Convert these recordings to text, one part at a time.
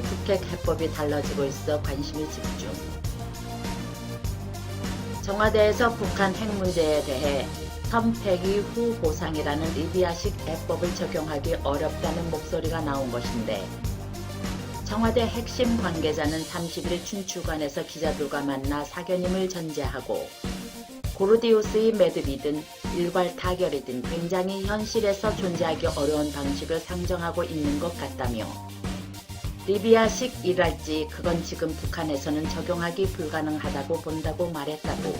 북핵 해법이 달라지고 있어 관심이 집중. 청와대에서 북한 핵 문제에 대해 선폐기 후 보상이라는 리비아식 해법을 적용하기 어렵다는 목소리가 나온 것인데 청와대 핵심 관계자는 30일 춘추관에서 기자들과 만나 사견임을 전제하고 고르디우스의 매듭이든 일괄 타결이든 굉장히 현실에서 존재하기 어려운 방식을 상정하고 있는 것 같다며 리비아식 일할지 그건 지금 북한에서는 적용하기 불가능하다고 본다고 말했다고.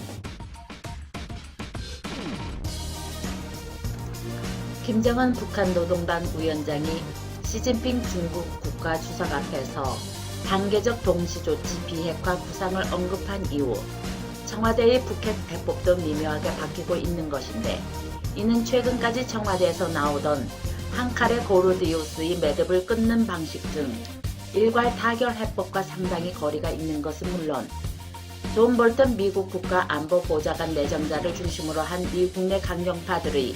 김정은 북한 노동당 위원장이 시진핑 중국 국가 주석 앞에서 단계적 동시조치 비핵화 구상을 언급한 이후 청와대의 북핵 대법도 미묘하게 바뀌고 있는 것인데 이는 최근까지 청와대에서 나오던 한 칼의 고르디우스의 매듭을 끊는 방식 등 일괄 타결 해법과 상당히 거리가 있는 것은 물론 존 볼턴 미국 국가안보보좌관 내정자를 중심으로 한 미국 내 강경파들의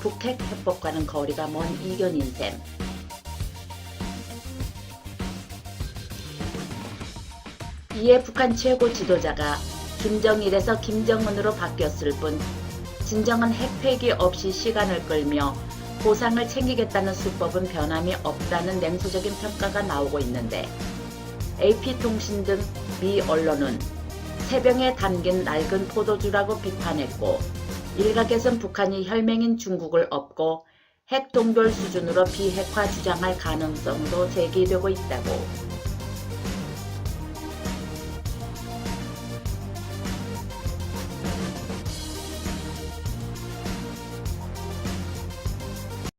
북핵 해법과는 거리가 먼 이견인 셈. 이에 북한 최고 지도자가 김정일에서 김정은으로 바뀌었을 뿐 진정한 핵폐기 없이 시간을 끌며 보상을 챙기겠다는 수법은 변함이 없다는 냉소적인 평가가 나오고 있는데 AP통신 등 미 언론은 새병에 담긴 낡은 포도주라고 비판했고 일각에선 북한이 혈맹인 중국을 업고 핵 동결 수준으로 비핵화 주장할 가능성도 제기되고 있다고